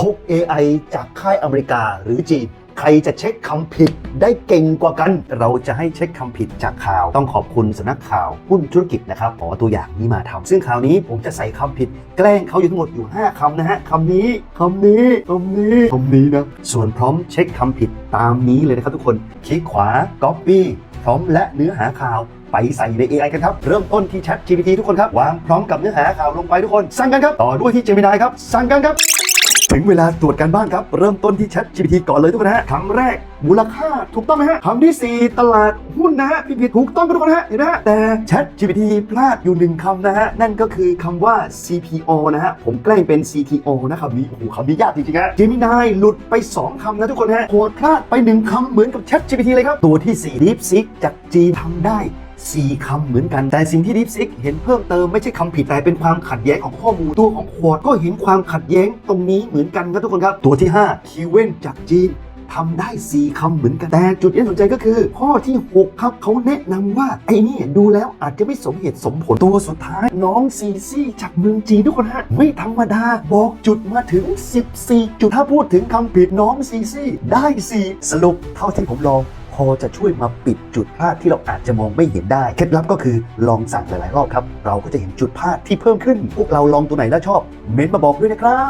พก AI จากค่ายอเมริกาหรือจีนใครจะเช็คคำผิดได้เก่งกว่ากัน เราจะให้เช็คคำผิดจากข่าว ต้องขอบคุณสำนักข่าวหุ้นธุรกิจนะครับขอตัวอย่างนี้มาทำซึ่งข่าวนี้ผมจะใส่คำผิด แกล้งเขาอยู่ทั้งหมดอยู่ 5คำนะฮะคำนี้คำนี้คำนี้คำนี้นะส่วนพร้อมเช็คคำผิดตามนี้เลยนะครับทุกคนคลิกขวา Copy พร้อมและเนื้อหาข่าวไปใส่ใน AI กันครับ เริ่มต้นที่ Chat GPT ทุกคนครับ วางพร้อมกับเนื้อหาข่าวลงไปทุกคน สั่งกันครับ ต่อด้วยที่ Gemini ครับ สั่งกันครับ ถึงเวลาตรวจการบ้านครับ เริ่มต้นที่ Chat GPT ก่อนเลยทุกคนฮะคำแรกมูลค่าถูกต้องไหมฮะคำที่ 4 ตลาดหุ้นนะฮะพี่ผิดถูกต้องครับทุกคนฮะเห็นไหมฮะแต่ Chat GPT พลาดอยู่หนึ่งคำนะฮะนั่นก็คือคำว่า CPO นะฮะผมแกล้งเป็น CTO นะคำนี้โอ้โหคำนี้ยากจริงๆฮะ Gemini หลุดไป 2 คำนะทุกคนฮะโหดพลาดไป 1คำเหมือนกับ Chat GPT เลยครับ ตัวที่ 4 DeepSeek จากจีนทำได้ สี่คำเหมือนกัน แต่สิ่งที่ DeepSeek เห็นเพิ่มเติมไม่ใช่คำผิดแต่เป็นความขัดแย้งของข้อมูล ตัวของขวดก็เห็นความขัดแย้งตรงนี้เหมือนกันครับทุกคนครับ ตัวที่5คิวเว่นจากจีนทำได้ 4 คำเหมือนกัน แต่จุดที่น่าสนใจก็คือ ข้อที่ 6 ครับเขาแนะนำว่า ไอ้นี่ดูแล้วอาจจะไม่สมเหตุสมผลตัวสุดท้าย น้องซีซี่จากเมืองจีนทุกคนฮะ ไม่ธรรมดา บอกจุดมาถึง 14 จุดถ้าพูดถึงคำผิดน้องซีซี่ได้ 4 สรุปเท่าที่ผมลอง พอจะช่วยมาปิดจุดพลาดที่เราอาจจะมองไม่เห็นได้ เคล็ดลับก็คือลองสั่งหลายๆรอบครับ เราก็จะเห็นจุดพลาดที่เพิ่มขึ้น พวกเราลองตัวไหนแล้วชอบ เม้นต์มาบอกด้วยนะครับ